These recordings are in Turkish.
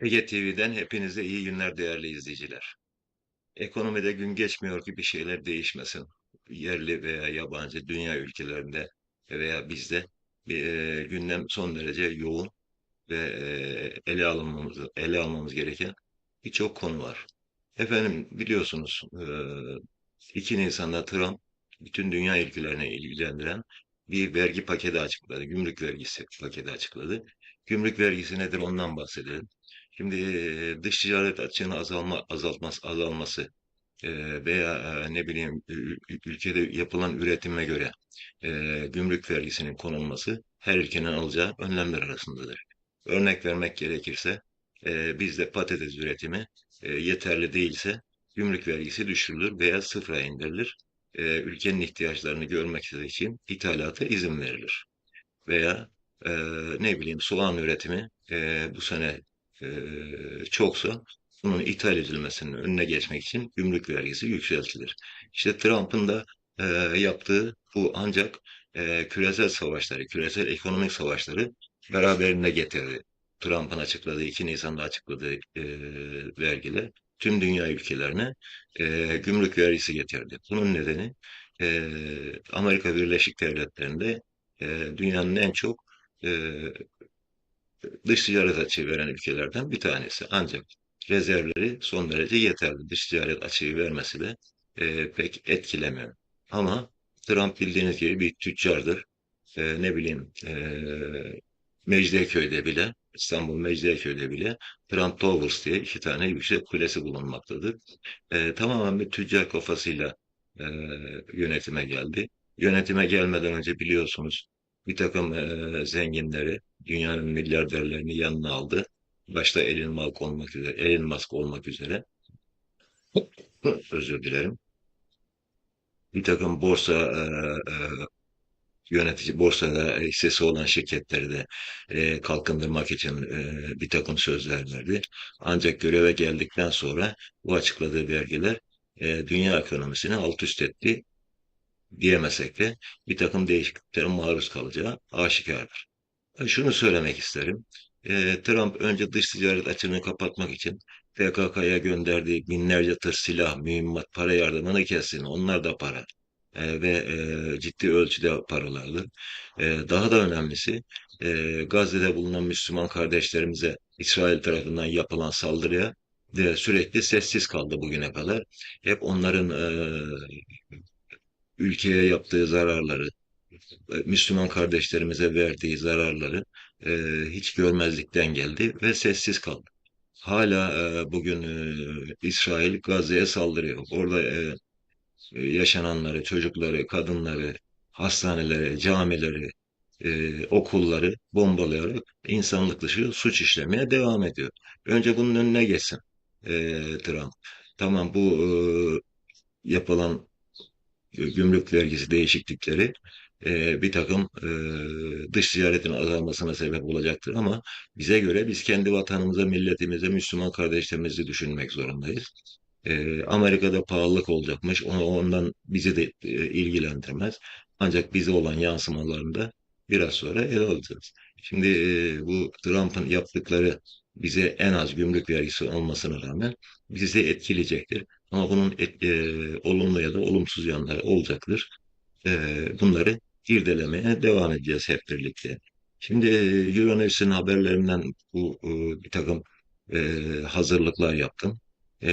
Ege TV'den hepinize iyi günler değerli izleyiciler. Ekonomide gün geçmiyor ki bir şeyler değişmesin. Yerli veya yabancı dünya ülkelerinde veya bizde bir e, gündem son derece yoğun ve e, ele alınmamız, ele almamız gereken birçok konu var. Efendim biliyorsunuz e, 2 Nisan'da Trump bütün dünya ülkelerini ilgilendiren bir vergi paketi açıkladı. Gümrük vergisi paketi açıkladı. Gümrük vergisi nedir ondan bahsedelim. Şimdi dış ticaret açığının azalma, azaltması, azalması veya ne bileyim ülkede yapılan üretime göre gümrük vergisinin konulması her ülkenin alacağı önlemler arasındadır. Örnek vermek gerekirse bizde patates üretimi yeterli değilse gümrük vergisi düşürülür veya sıfıra indirilir. Ülkenin ihtiyaçlarını görmek için ithalata izin verilir. Veya ne bileyim soğan üretimi bu sene e, çoksa bunun ithal edilmesinin önüne geçmek için gümrük vergisi yükseltilir. İşte Trump'ın da e, yaptığı bu ancak e, küresel savaşları, küresel ekonomik savaşları beraberinde getirdi. Trump'ın açıkladığı, 2 Nisan'da açıkladığı e, vergiler tüm dünya ülkelerine e, gümrük vergisi getirdi. Bunun nedeni e, Amerika Birleşik Devletleri'nde e, dünyanın en çok e, dış ticaret açığı veren ülkelerden bir tanesi. Ancak rezervleri son derece yeterli. Dış ticaret açığı vermesi de e, pek etkilemiyor. Ama Trump bildiğiniz gibi bir tüccardır. E, ne bileyim e, Mecidiyeköy'de bile İstanbul Mecidiyeköy'de bile Trump Towers diye iki tane yüksek kulesi bulunmaktadır. E, tamamen bir tüccar kafasıyla e, yönetime geldi. Yönetime gelmeden önce biliyorsunuz bir takım e, zenginleri, dünyanın milyarderlerini yanına aldı. Başta Elon Musk olmak üzere, Elon Musk olmak üzere. Özür dilerim. Bir takım borsa e, e, yönetici borsada hissesi olan şirketleri de e, kalkındırmak için e, bir takım sözler verdi. Ancak göreve geldikten sonra bu açıkladığı vergiler e, dünya ekonomisini alt üst etti diyemesek de bir takım değişikliklere maruz kalacağı aşikardır. Şunu söylemek isterim. E, Trump önce dış ticaret açığını kapatmak için PKK'ya gönderdiği binlerce tır silah, mühimmat, para yardımını kessin. Onlar da para. E, ve e, ciddi ölçüde paralardır. E, daha da önemlisi e, Gazze'de bulunan Müslüman kardeşlerimize İsrail tarafından yapılan saldırıya de sürekli sessiz kaldı bugüne kadar. Hep onların e, ülkeye yaptığı zararları, Müslüman kardeşlerimize verdiği zararları e, hiç görmezlikten geldi ve sessiz kaldı. Hala e, bugün e, İsrail Gazze'ye saldırıyor. Orada e, yaşananları, çocukları, kadınları, hastaneleri, camileri, e, okulları bombalayarak insanlık dışı suç işlemeye devam ediyor. Önce bunun önüne geçsin e, Trump. Tamam bu e, yapılan gümrük vergisi değişiklikleri e, bir takım e, dış ticaretin azalmasına sebep olacaktır ama bize göre biz kendi vatanımıza, milletimize, Müslüman kardeşlerimizi düşünmek zorundayız. E, Amerika'da pahalılık olacakmış, ondan bizi de e, ilgilendirmez. Ancak bize olan yansımalarını da biraz sonra ele alacağız. Şimdi e, bu Trump'ın yaptıkları bize en az gümrük vergisi olmasına rağmen bizi etkileyecektir. Ama bunun et, e, olumlu ya da olumsuz yanları olacaktır. E, bunları irdelemeye devam edeceğiz hep birlikte. Şimdi e, Euronews'in haberlerinden bu e, bir takım e, hazırlıklar yaptım.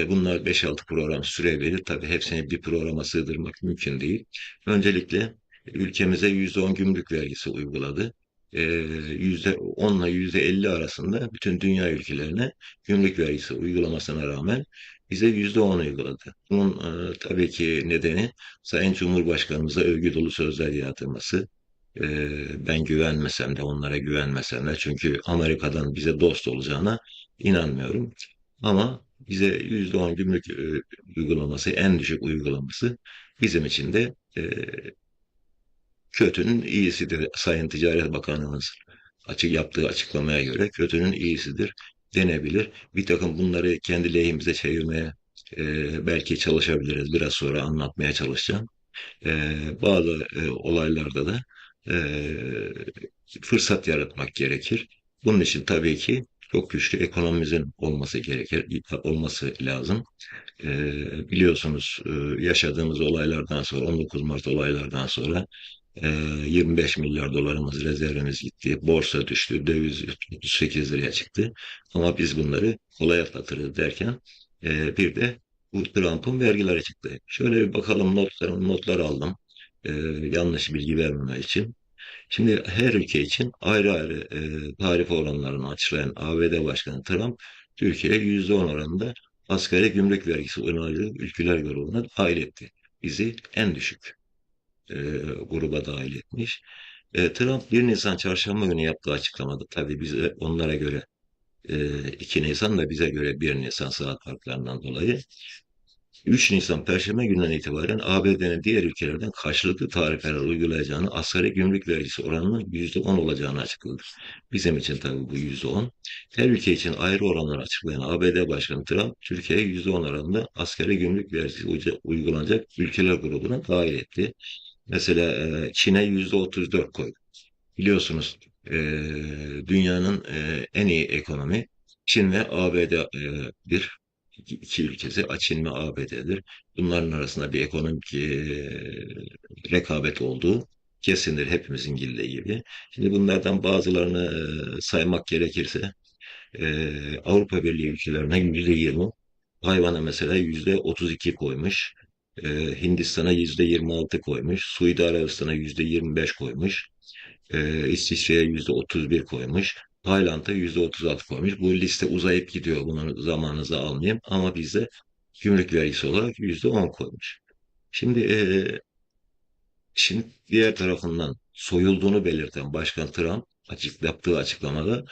Bunlar beş altı program süre verir. Tabii hepsini bir programa sığdırmak mümkün değil. Öncelikle ülkemize %10 gümrük vergisi uyguladı. E, %10 ile %50 arasında bütün dünya ülkelerine gümrük vergisi uygulamasına rağmen bize %10 uyguladı. Bunun tabii ki nedeni Sayın Cumhurbaşkanımıza övgü dolu sözler yağdırması. Ben güvenmesem de onlara güvenmesem de çünkü Amerika'dan bize dost olacağına inanmıyorum. Ama bize %10 gümrük uygulaması, en düşük uygulaması bizim için de kötünün iyisidir. Sayın Ticaret Bakanımız açık yaptığı açıklamaya göre kötünün iyisidir denebilir. Bir takım bunları kendi lehimize çevirmeye e, belki çalışabiliriz. Biraz sonra anlatmaya çalışacağım. E, bazı e, olaylarda da e, fırsat yaratmak gerekir. Bunun için tabii ki çok güçlü ekonomimizin olması gerekir, olması lazım. Ee, biliyorsunuz e, yaşadığımız olaylardan sonra 19 Mart olaylardan sonra e, 25 milyar dolarımız rezervimiz gitti. Borsa düştü. Döviz 38 liraya çıktı. Ama biz bunları kolay atlatırız derken e, bir de bu Trump'ın vergileri çıktı. Şöyle bir bakalım notlar, notlar aldım. E, yanlış bilgi vermeme için. Şimdi her ülke için ayrı ayrı e, tarif oranlarını açıklayan ABD Başkanı Trump, Türkiye'ye %10 oranında asgari gümrük vergisi uyguladığı ülkeler grubuna dahil etti. Bizi en düşük e, gruba dahil etmiş. E, Trump 1 Nisan çarşamba günü yaptığı açıklamada tabii bize onlara göre e, 2 Nisan da bize göre 1 Nisan saat farklarından dolayı 3 Nisan Perşembe günden itibaren ABD'nin diğer ülkelerden karşılıklı tarifeler uygulayacağını, asgari gümrük vergisi oranının %10 olacağını açıkladı. Bizim için tabii bu %10. Her ülke için ayrı oranlar açıklayan ABD Başkanı Trump, Türkiye'ye %10 oranında asgari gümrük vergisi uygulanacak ülkeler grubuna dahil etti. Mesela e, Çin'e %34 koydu. Biliyorsunuz e, dünyanın e, en iyi ekonomi Çin ve ABD'dir iki, iki ülkesi Çin ve ABD'dir. Bunların arasında bir ekonomik rekabet olduğu kesindir hepimizin bildiği gibi. Şimdi bunlardan bazılarını saymak gerekirse Avrupa Birliği ülkelerine yüzde yirmi, hayvana mesela yüzde otuz iki koymuş. E, Hindistan'a yüzde yirmi altı koymuş. Suudi Arabistan'a yüzde yirmi beş koymuş. E, İsviçre'ye yüzde otuz bir koymuş. Tayland'a %36 koymuş. Bu liste uzayıp gidiyor. Bunu zamanınıza almayayım. Ama bizde gümrük vergisi olarak %10 koymuş. Şimdi e, şimdi diğer tarafından soyulduğunu belirten Başkan Trump açık yaptığı açıklamada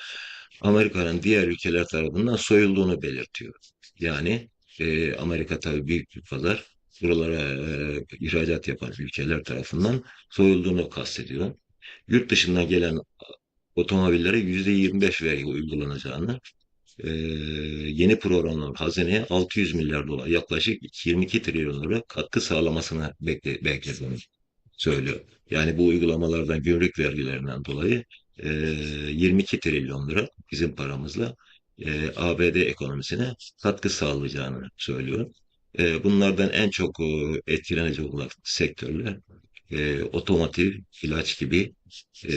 Amerika'nın diğer ülkeler tarafından soyulduğunu belirtiyor. Yani e, Amerika tabii büyük bir pazar. Buralara e, ihracat yapan ülkeler tarafından soyulduğunu kastediyor. Yurt dışından gelen otomobillere yüzde 25 vergi uygulanacağını, e, yeni programlar hazineye 600 milyar dolar yaklaşık 22 trilyon lira katkı sağlamasını bekle, beklediğini söylüyor. Yani bu uygulamalardan gümrük vergilerinden dolayı e, 22 trilyon lira bizim paramızla e, ABD ekonomisine katkı sağlayacağını söylüyor. E, bunlardan en çok e, etkilenecek olan sektörler e, otomotiv, ilaç gibi e,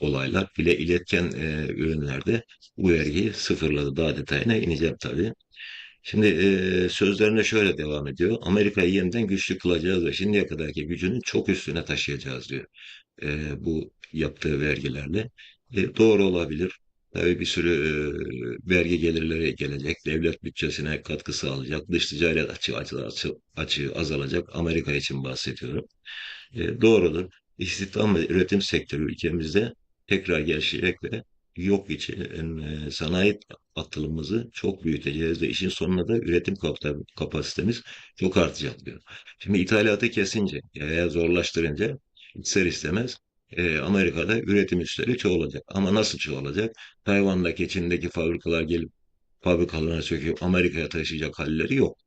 olaylar bile iletken e, ürünlerde bu sıfırladı. Daha detayına ineceğim tabii. Şimdi e, sözlerine şöyle devam ediyor. Amerika'yı yeniden güçlü kılacağız ve şimdiye kadarki gücünün çok üstüne taşıyacağız diyor. E, bu yaptığı vergilerle. E, doğru olabilir. Tabii bir sürü e, vergi gelirleri gelecek. Devlet bütçesine katkı sağlayacak. Dış ticaret açığı, açığı, açığı, azalacak. Amerika için bahsediyorum. E, doğrudur. İstihdam ve üretim sektörü ülkemizde tekrar gelişecek ve yok için e, sanayi atılımımızı çok büyüteceğiz ve işin sonunda da üretim kapasitemiz çok artacak diyor. Şimdi ithalatı kesince veya zorlaştırınca ister istemez e, Amerika'da üretim üsleri çoğalacak. Ama nasıl çoğalacak? Tayvan'daki, Çin'deki fabrikalar gelip fabrikalarına söküp Amerika'ya taşıyacak halleri yok.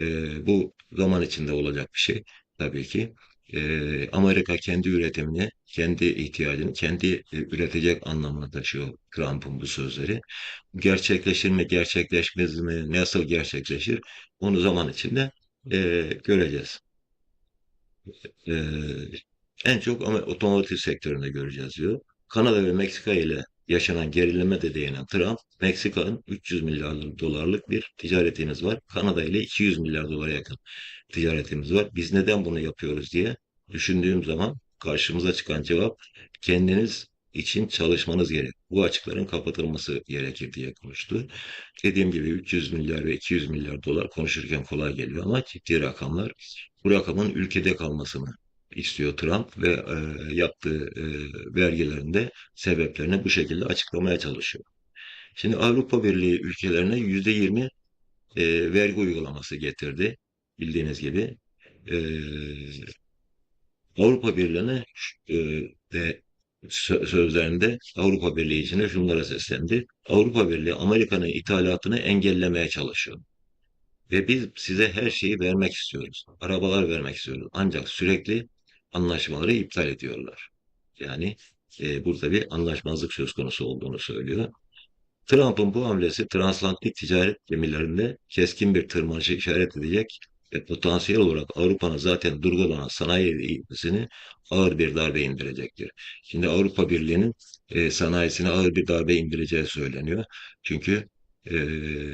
E, bu zaman içinde olacak bir şey tabii ki. E, Amerika kendi üretimini, kendi ihtiyacını, kendi e, üretecek anlamına taşıyor Trump'ın bu sözleri. Gerçekleşir mi, gerçekleşmez mi, nasıl gerçekleşir? Onu zaman içinde e, göreceğiz. E, en çok ama otomotiv sektöründe göreceğiz diyor. Kanada ve Meksika ile yaşanan gerilime de değinen Trump, Meksika'nın 300 milyar dolarlık bir ticaretimiz var. Kanada ile 200 milyar dolara yakın ticaretimiz var. Biz neden bunu yapıyoruz diye düşündüğüm zaman karşımıza çıkan cevap kendiniz için çalışmanız gerek. Bu açıkların kapatılması gerekir diye konuştu. Dediğim gibi 300 milyar ve 200 milyar dolar konuşurken kolay geliyor ama ciddi rakamlar. Bu rakamın ülkede kalmasını istiyor Trump ve e, yaptığı e, vergilerinde sebeplerini bu şekilde açıklamaya çalışıyor. Şimdi Avrupa Birliği ülkelerine yüzde yirmi e, vergi uygulaması getirdi bildiğiniz gibi. E, Avrupa Birliği'ne e, de sözlerinde Avrupa Birliği içinde şunlara seslendi. Avrupa Birliği Amerika'nın ithalatını engellemeye çalışıyor. Ve biz size her şeyi vermek istiyoruz. Arabalar vermek istiyoruz. Ancak sürekli anlaşmaları iptal ediyorlar. Yani e, burada bir anlaşmazlık söz konusu olduğunu söylüyor. Trump'ın bu hamlesi transatlantik ticaret gemilerinde keskin bir tırmanışı işaret edecek ve potansiyel olarak Avrupa'nın zaten durgulanan sanayi eğitimini ağır bir darbe indirecektir. Şimdi Avrupa Birliği'nin e, sanayisine ağır bir darbe indireceği söyleniyor. Çünkü e,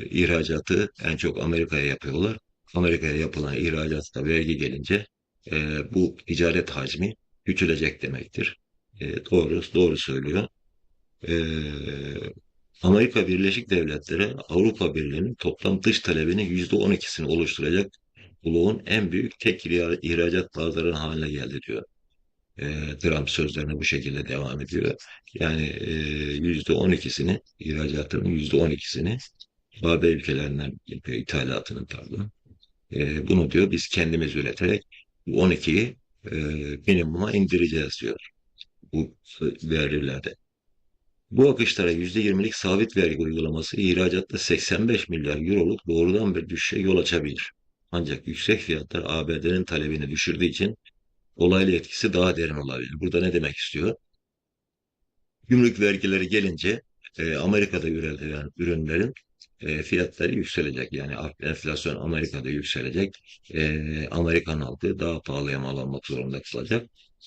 ihracatı en çok Amerika'ya yapıyorlar. Amerika'ya yapılan ihracatta vergi gelince e, bu ticaret hacmi küçülecek demektir. E, doğru, doğru söylüyor. E, Amerika Birleşik Devletleri Avrupa Birliği'nin toplam dış talebinin yüzde on ikisini oluşturacak bloğun en büyük tek ihracat pazarı haline geldi diyor. E, Trump sözlerine bu şekilde devam ediyor. Yani e, yüzde on ikisini ihracatının yüzde on ikisini AB ülkelerinden ithalatının pardon. E, bunu diyor biz kendimiz üreterek bu 12'yi e, minimuma indireceğiz diyor bu verilerde. Bu akışlara %20'lik sabit vergi uygulaması ihracatta 85 milyar euroluk doğrudan bir düşüşe yol açabilir. Ancak yüksek fiyatlar ABD'nin talebini düşürdüğü için olaylı etkisi daha derin olabilir. Burada ne demek istiyor? Gümrük vergileri gelince e, Amerika'da üretilen ürünlerin e, fiyatları yükselecek. Yani enflasyon Amerika'da yükselecek. E, Amerikan halkı daha pahalıya mal almak zorunda kalacak.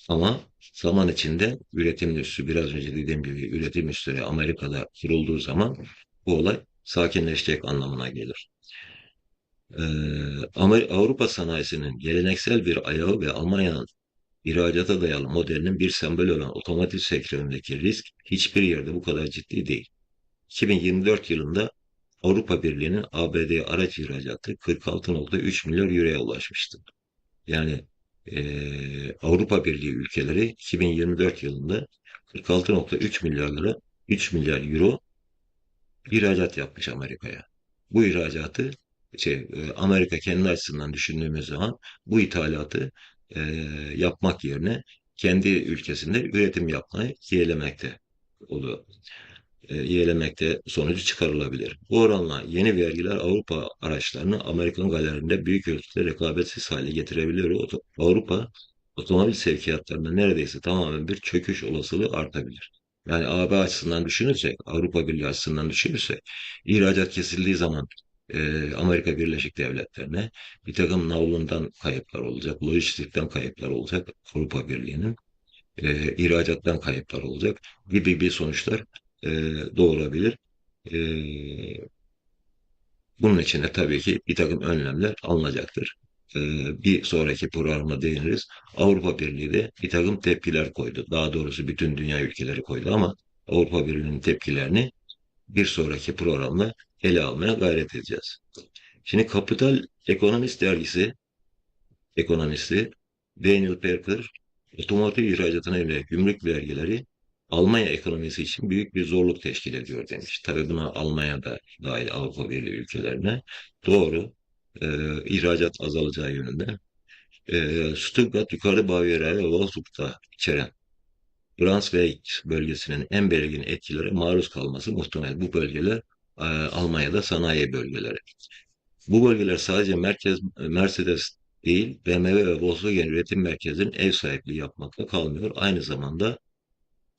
Ama zaman içinde üretim üssü biraz önce dediğim gibi üretim üsleri Amerika'da kurulduğu zaman bu olay sakinleşecek anlamına gelir. Ee, Avrupa sanayisinin geleneksel bir ayağı ve Almanya'nın ihracata dayalı modelinin bir sembolü olan otomotiv sektöründeki risk hiçbir yerde bu kadar ciddi değil. 2024 yılında Avrupa Birliği'nin ABD araç ihracatı 46.3 milyar euroya ulaşmıştı. Yani e, Avrupa Birliği ülkeleri 2024 yılında 46.3 milyar lira 3 milyar euro ihracat yapmış Amerika'ya. Bu ihracatı şey, Amerika kendi açısından düşündüğümüz zaman bu ithalatı e, yapmak yerine kendi ülkesinde üretim yapmayı yeğlemekte oluyor e, yeğlemekte sonucu çıkarılabilir. Bu oranla yeni vergiler Avrupa araçlarını Amerikan galerilerinde büyük ölçüde rekabetsiz hale getirebilir. Avrupa otomobil sevkiyatlarında neredeyse tamamen bir çöküş olasılığı artabilir. Yani AB açısından düşünürsek, Avrupa Birliği açısından düşünürsek, ihracat kesildiği zaman e, Amerika Birleşik Devletleri'ne bir takım navlundan kayıplar olacak, lojistikten kayıplar olacak Avrupa Birliği'nin e, ihracattan kayıplar olacak gibi bir sonuçlar e, doğurabilir. E, bunun için de tabii ki bir takım önlemler alınacaktır. E, bir sonraki programda değiniriz. Avrupa Birliği de bir takım tepkiler koydu. Daha doğrusu bütün dünya ülkeleri koydu ama Avrupa Birliği'nin tepkilerini bir sonraki programda ele almaya gayret edeceğiz. Şimdi Kapital Ekonomist dergisi ekonomisti Daniel Parker otomotiv ihracatına yönelik gümrük vergileri Almanya ekonomisi için büyük bir zorluk teşkil ediyor demiş. Tabii buna Almanya da dahil Avrupa Birliği ülkelerine. Doğru. E, ihracat azalacağı yönünde. E, Stuttgart, Yukarı Bavyera ve Wolfsburg'da içeren Brunswick bölgesinin en belirgin etkilere maruz kalması muhtemel. Bu bölgeler e, Almanya'da sanayi bölgeleri. Bu bölgeler sadece merkez Mercedes değil, BMW ve Volkswagen üretim merkezinin ev sahipliği yapmakla kalmıyor. Aynı zamanda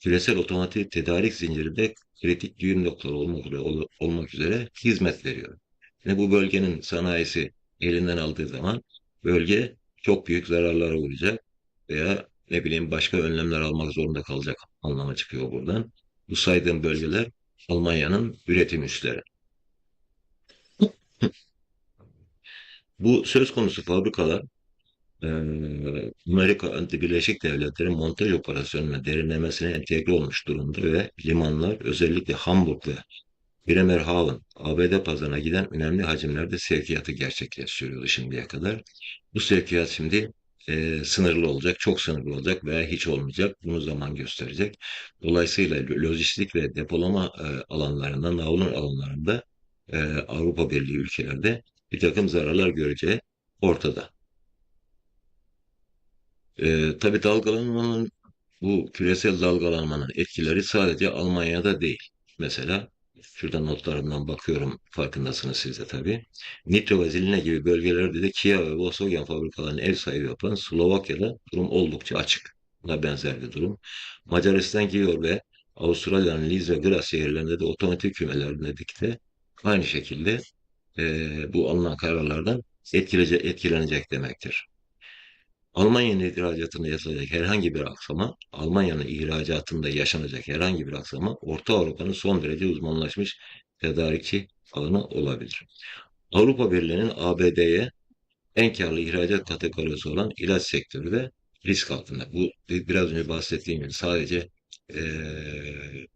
küresel otomotiv tedarik zincirinde kritik düğüm noktaları olmak üzere, olmak üzere hizmet veriyor. Yani bu bölgenin sanayisi elinden aldığı zaman bölge çok büyük zararlara uğrayacak veya ne bileyim başka önlemler almak zorunda kalacak anlamı çıkıyor buradan. Bu saydığım bölgeler Almanya'nın üretim üsleri. Bu söz konusu fabrikalar Amerika Birleşik Devletleri montaj operasyonuna derinlemesine entegre olmuş durumda ve limanlar özellikle Hamburg ve Bremerhaven ABD pazarına giden önemli hacimlerde sevkiyatı gerçekleştiriyordu şimdiye kadar. Bu sevkiyat şimdi e, sınırlı olacak, çok sınırlı olacak veya hiç olmayacak. Bunu zaman gösterecek. Dolayısıyla lojistik ve depolama e, alanlarında, navlun alanlarında e, Avrupa Birliği ülkelerde bir takım zararlar göreceği ortada. E, tabii dalgalanmanın bu küresel dalgalanmanın etkileri sadece Almanya'da değil. Mesela şurada notlarımdan bakıyorum farkındasınız siz de tabii. Nitro ve Ziline gibi bölgelerde de Kia ve Volkswagen fabrikalarının ev sahibi yapan Slovakya'da durum oldukça açık. Buna benzer bir durum. Macaristan gidiyor ve Avustralya'nın Leeds ve Graz şehirlerinde de otomotiv kümelerinde de aynı şekilde e, bu alınan kararlardan etkilece, etkilenecek demektir. Almanya'nın ihracatında yaşanacak herhangi bir aksama, Almanya'nın ihracatında yaşanacak herhangi bir aksama, Orta Avrupa'nın son derece uzmanlaşmış tedarikçi alanı olabilir. Avrupa Birliği'nin ABD'ye en karlı ihracat kategorisi olan ilaç sektörü de risk altında. Bu biraz önce bahsettiğim gibi sadece eee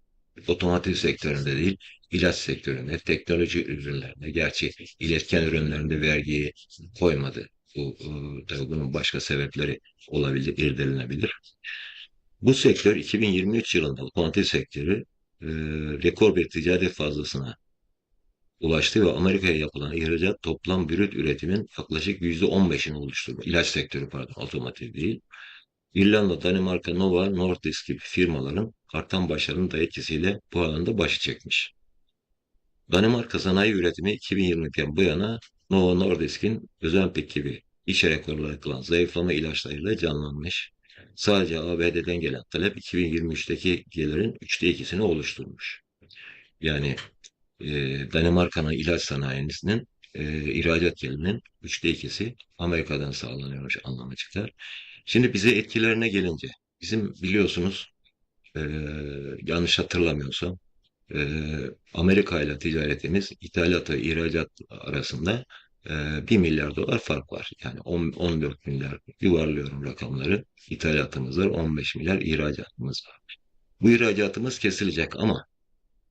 otomotiv sektöründe değil, ilaç sektöründe, teknoloji ürünlerinde, gerçi iletken ürünlerinde vergiyi koymadı. Bu, e, tabii bunun başka sebepleri olabilir, irdelenebilir. Bu sektör 2023 yılında otomotiv sektörü e, rekor bir ticaret fazlasına ulaştı ve Amerika'ya yapılan ihracat toplam brüt üretimin yaklaşık %15'ini oluşturdu. İlaç sektörü pardon, otomotiv değil. İrlanda, Danimarka, Nova Nordisk gibi firmaların artan başarının da etkisiyle bu alanda başı çekmiş. Danimarka sanayi üretimi 2020'den bu yana Novo Nordisk'in Ozempic gibi rekorları kılan zayıflama ilaçlarıyla canlanmış. Sadece ABD'den gelen talep 2023'teki gelirin üçte ikisini oluşturmuş. Yani e, Danimarka'nın ilaç sanayisinin e, ihracat gelirinin üçte ikisi Amerika'dan sağlanıyormuş anlamı çıkar. Şimdi bize etkilerine gelince, bizim biliyorsunuz e, yanlış hatırlamıyorsam e, Amerika ile ticaretimiz ithalat ve ihracat arasında e, 1 milyar dolar fark var. Yani 10, 14 milyar yuvarlıyorum rakamları. İthalatımız var, 15 milyar ihracatımız var. Bu ihracatımız kesilecek ama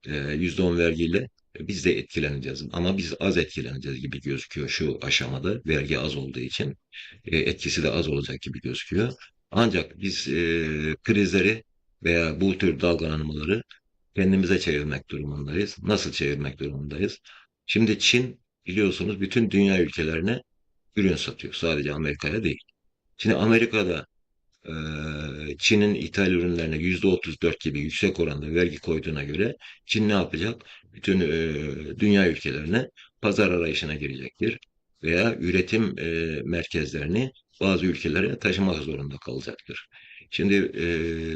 e, %10 vergiyle biz de etkileneceğiz. Ama biz az etkileneceğiz gibi gözüküyor şu aşamada. Vergi az olduğu için e, etkisi de az olacak gibi gözüküyor. Ancak biz e, krizleri veya bu tür dalgalanmaları kendimize çevirmek durumundayız. Nasıl çevirmek durumundayız? Şimdi Çin biliyorsunuz bütün dünya ülkelerine ürün satıyor. Sadece Amerika'ya değil. Şimdi Amerika'da e, Çin'in ithal ürünlerine yüzde 34 gibi yüksek oranda vergi koyduğuna göre Çin ne yapacak? Bütün e, dünya ülkelerine pazar arayışına girecektir. Veya üretim e, merkezlerini bazı ülkelere taşımak zorunda kalacaktır. Şimdi e,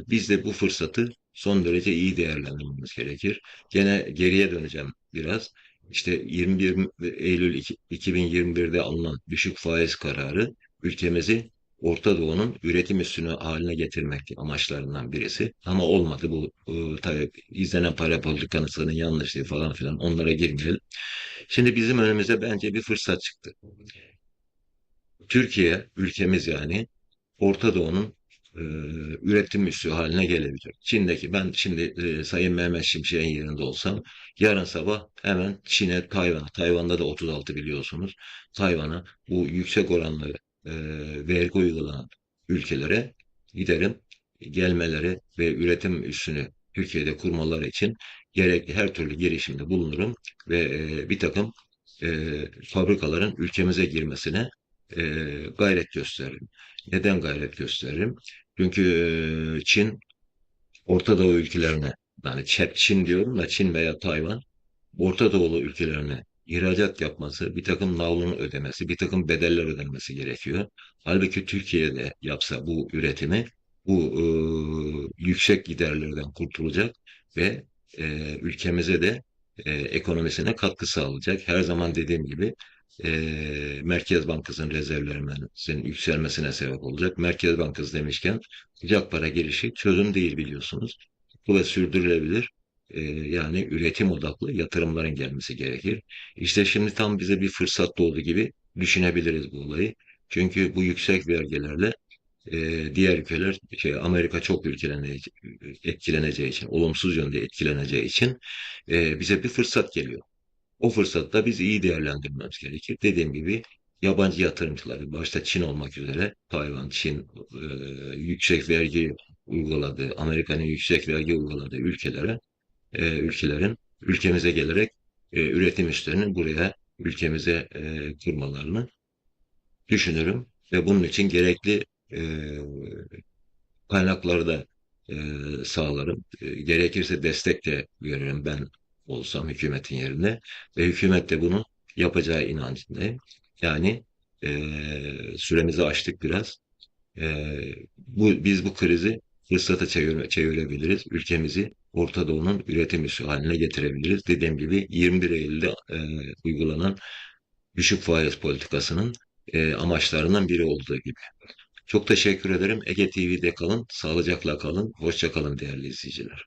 biz de bu fırsatı son derece iyi değerlendirmemiz gerekir. Gene geriye döneceğim biraz. İşte 21 Eylül 2021'de alınan düşük faiz kararı ülkemizi Orta Doğu'nun üretim üssünü haline getirmek amaçlarından birisi. Ama olmadı bu e, tabii izlenen para politikasının yanlışlığı falan filan onlara girmeyelim. Şimdi bizim önümüze bence bir fırsat çıktı. Türkiye, ülkemiz yani Orta Doğu'nun e, üretim üssü haline gelebilir. Çin'deki ben şimdi e, Sayın Mehmet Şimşek'in yerinde olsam yarın sabah hemen Çin'e, Tayvan'a, Tayvan'da da 36 biliyorsunuz. Tayvan'a bu yüksek oranlı e, vergi uygulanan ülkelere giderim gelmeleri ve üretim üssünü Türkiye'de kurmaları için gerekli her türlü girişimde bulunurum ve e, bir takım e, fabrikaların ülkemize girmesine e, gayret gösteririm. Neden gayret gösteririm? Çünkü e, Çin Orta Doğu ülkelerine yani Çin diyorum da Çin veya Tayvan Orta Doğulu ülkelerine ihracat yapması, bir takım navlunu ödemesi, bir takım bedeller ödenmesi gerekiyor. Halbuki Türkiye'de yapsa bu üretimi bu e, yüksek giderlerden kurtulacak ve e, ülkemize de e, ekonomisine katkı sağlayacak. Her zaman dediğim gibi e, Merkez Bankası'nın rezervlerinin yükselmesine sebep olacak. Merkez Bankası demişken sıcak para girişi çözüm değil biliyorsunuz. Bu da sürdürülebilir. E, yani üretim odaklı yatırımların gelmesi gerekir. İşte şimdi tam bize bir fırsat doğdu gibi düşünebiliriz bu olayı. Çünkü bu yüksek vergilerle e, diğer ülkeler, şey, Amerika çok ülkeleneceği, etkileneceği için, olumsuz yönde etkileneceği için e, bize bir fırsat geliyor. O fırsatta biz iyi değerlendirmemiz gerekir. Dediğim gibi yabancı yatırımcıları, başta Çin olmak üzere, Tayvan, Çin e, yüksek vergi uyguladığı, Amerika'nın yüksek vergi uyguladığı ülkelere, e, ülkelerin ülkemize gelerek e, üretim üslerini buraya ülkemize e, kurmalarını düşünürüm ve bunun için gerekli e, kaynakları da e, sağlarım. E, gerekirse destek de veririm ben olsam hükümetin yerine ve hükümet de bunu yapacağı inancındayım. Yani e, süremizi açtık biraz. E, bu biz bu krizi fırsata çevir- çevirebiliriz. Ülkemizi Orta Doğu'nun üretim üssü haline getirebiliriz. Dediğim gibi 21 Eylül'de e, uygulanan düşük faiz politikasının e, amaçlarından biri olduğu gibi. Çok teşekkür ederim. Ege TV'de kalın, sağlıcakla kalın, hoşça kalın değerli izleyiciler.